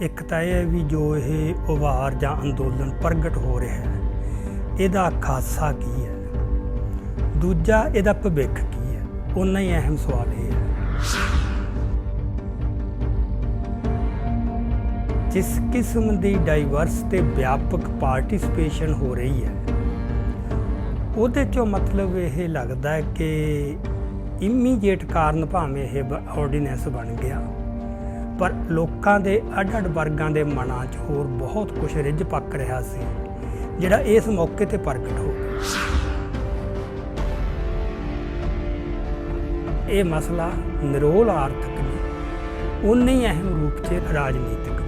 ਇੱਕ ਤਾਂ ਇਹ ਹੈ ਵੀ ਜੋ ਇਹ ਉਭਾਰ ਜਾਂ ਅੰਦੋਲਨ ਪ੍ਰਗਟ ਹੋ ਰਿਹਾ ਹੈ, ਇਹਦਾ ਖਾਸਾ ਕੀ ਹੈ? ਦੂਜਾ, ਇਹਦਾ ਭਵਿੱਖ ਕੀ ਹੈ? ਉਨਾ ਹੀ ਅਹਿਮ ਸਵਾਲ ਇਹ ਹੈ। ਜਿਸ ਕਿਸਮ ਦੀ ਡਾਈਵਰਸ ਤੇ ਵਿਆਪਕ ਪਾਰਟਿਸਿਪੇਸ਼ਨ ਹੋ ਰਹੀ ਹੈ, ਉਹਦੇ ਚੋਂ ਮਤਲਬ ਇਹ ਲੱਗਦਾ ਹੈ ਕਿ ਇਮੀਡੀਏਟ ਕਾਰਨ ਭਾਵੇਂ ਇਹ ਆਰਡੀਨੈਂਸ ਬਣ ਗਿਆ। ਪਰ ਲੋਕਾਂ ਦੇ ਅੱਡ-ਅੱਡ ਵਰਗਾਂ ਦੇ ਮਨਾਂ 'ਚ ਹੋਰ ਬਹੁਤ ਕੁਝ ਰਿੱਝ ਪੱਕ ਰਿਹਾ ਸੀ, ਜਿਹੜਾ ਇਸ ਮੌਕੇ ਤੇ ਪ੍ਰਗਟ ਹੋ ਗਿਆ। ਇਹ ਮਸਲਾ ਨਿਰੋਲ ਆਰਥਿਕ ਨਹੀਂ ਉਨੇ ਹੀ ਅਹਿਮ ਰੂਪ 'ਚ ਰਾਜਨੀਤਿਕ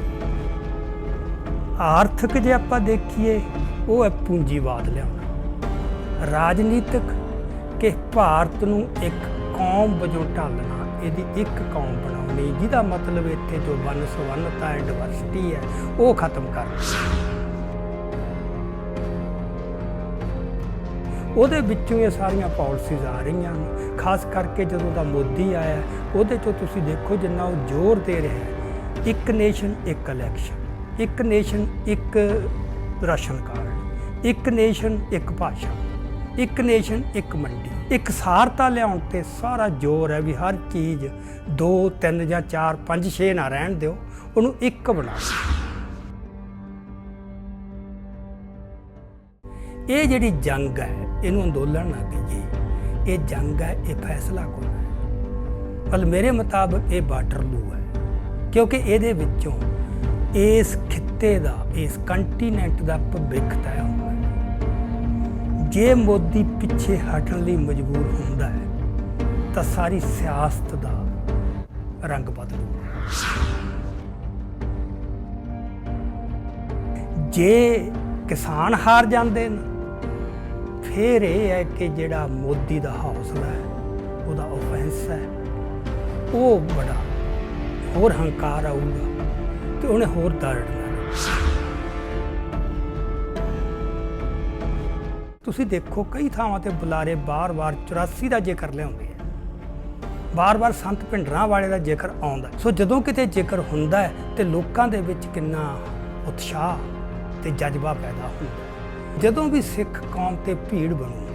ਆਰਥਿਕ ਜੇ ਆਪਾਂ ਦੇਖੀਏ, ਉਹ ਹੈ ਪੂੰਜੀਵਾਦ ਲਿਆਉਣਾ। ਰਾਜਨੀਤਿਕ ਕਿ ਭਾਰਤ ਨੂੰ ਇੱਕ ਕੌਮ ਵਜੋਂ ਢਾਲਣਾ। ਇਹਦੀ ਇੱਕ ਕੌਮ ਬਣਾਉਣੀ, ਜਿਹਦਾ ਮਤਲਬ ਇੱਥੇ ਜੋ ਵੰਨ ਸੁਵੰਨਤਾ ਐਂਡ ਡਿਵਰਸਿਟੀ ਹੈ, ਉਹ ਖਤਮ ਕਰਨਾ ਉਹਦੇ ਵਿੱਚੋਂ ਇਹ ਸਾਰੀਆਂ ਪਾਲਿਸੀਜ਼ ਆ ਰਹੀਆਂ ਨੇ। ਖਾਸ ਕਰਕੇ ਜਦੋਂ ਦਾ ਮੋਦੀ ਆਇਆ, ਉਹਦੇ ਚੋਂ ਤੁਸੀਂ ਦੇਖੋ ਜਿੰਨਾ ਉਹ ਜ਼ੋਰ ਦੇ ਰਿਹਾ ਇੱਕ ਨੇਸ਼ਨ ਇੱਕ ਇਲੈਕਸ਼ਨ ਇੱਕ ਨੇਸ਼ਨ ਇੱਕ ਰਾਸ਼ਨ ਕਾਰਡ। ਇੱਕ ਨੇਸ਼ਨ ਇੱਕ ਭਾਸ਼ਾ। ਇੱਕ ਨੇਸ਼ਨ ਇੱਕ ਮੰਡੀ। ਇਕਸਾਰਤਾ ਲਿਆਉਣ ਤੇ ਸਾਰਾ ਜ਼ੋਰ ਹੈ ਵੀ ਹਰ ਚੀਜ਼ 2 3 ਜਾਂ 4 5 6 ਨਾ ਰਹਿਣ ਦਿਓ, ਉਹਨੂੰ ਇੱਕ ਬਣਾਓ ਇਹ ਜਿਹੜੀ ਜੰਗ ਹੈ, ਇਹਨੂੰ ਅੰਦੋਲਨ ਨਾ ਕਹੀਏ। ਇਹ ਜੰਗ ਹੈ, ਇਹ ਫੈਸਲਾ ਕੋਲ ਹੈ? ਪਰ ਮੇਰੇ ਮੁਤਾਬਕ ਇਹ ਵਾਟਰਲੂ ਹੈ, ਕਿਉਂਕਿ ਇਹਦੇ ਵਿੱਚੋਂ ਇਸ ਖਿੱਤੇ ਦਾ, ਇਸ ਕੰਟੀਨੈਂਟ ਦਾ ਭਵਿੱਖ ਤੈਅ ਹੋਣਾ ਜੇ ਮੋਦੀ ਪਿੱਛੇ ਹਟਣ ਲਈ ਮਜਬੂਰ ਹੁੰਦਾ ਹੈ, ਤਾਂ ਸਾਰੀ ਸਿਆਸਤ ਦਾ ਰੰਗ ਬਦਲੂ। ਜੇ ਕਿਸਾਨ ਹਾਰ ਜਾਂਦੇ ਨੇ, ਫਿਰ ਇਹ ਹੈ ਕਿ ਜਿਹੜਾ ਮੋਦੀ ਦਾ ਹੌਸਲਾ ਹੈ, ਉਹਦਾ ਆਫੈਂਸ ਹੈ। ਉਹ ਬੜਾ ਹੋਰ ਹੰਕਾਰ ਆਊਗਾ ਤੇ ਉਹਨੇ ਹੋਰ ਦਰੜਨਾ ਤੁਸੀਂ ਦੇਖੋ, ਕਈ ਥਾਵਾਂ ਤੇ ਬੁਲਾਰੇ ਬਾਰ-ਬਾਰ 84 ਦਾ ਜ਼ਿਕਰ ਲਿਆਉਂਦੇ ਆ। ਬਾਰ-ਬਾਰ ਸੰਤ ਭਿੰਡਰਾਂ ਵਾਲੇ ਦਾ ਜ਼ਿਕਰ ਆਉਂਦਾ ਸੋ ਜਦੋਂ ਕਿਤੇ ਜ਼ਿਕਰ ਹੁੰਦਾ ਹੈ, ਤੇ ਲੋਕਾਂ ਦੇ ਵਿੱਚ ਕਿੰਨਾ ਉਤਸ਼ਾਹ ਤੇ ਜਜ਼ਬਾ ਪੈਦਾ ਹੁੰਦਾ ਜਦੋਂ ਵੀ ਸਿੱਖ ਕੌਮ ਤੇ ਭੀੜ ਬਣੂ,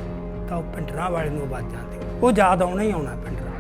ਤਾਂ ਉਹ ਭਿੰਡਰਾਂ ਵਾਲੇ ਨੂੰ ਆਵਾਜ਼ਾਂ ਦੇ ਉਹ ਯਾਦ ਆਉਣਾ ਹੀ ਆਉਣਾ ਭਿੰਡਰਾਂ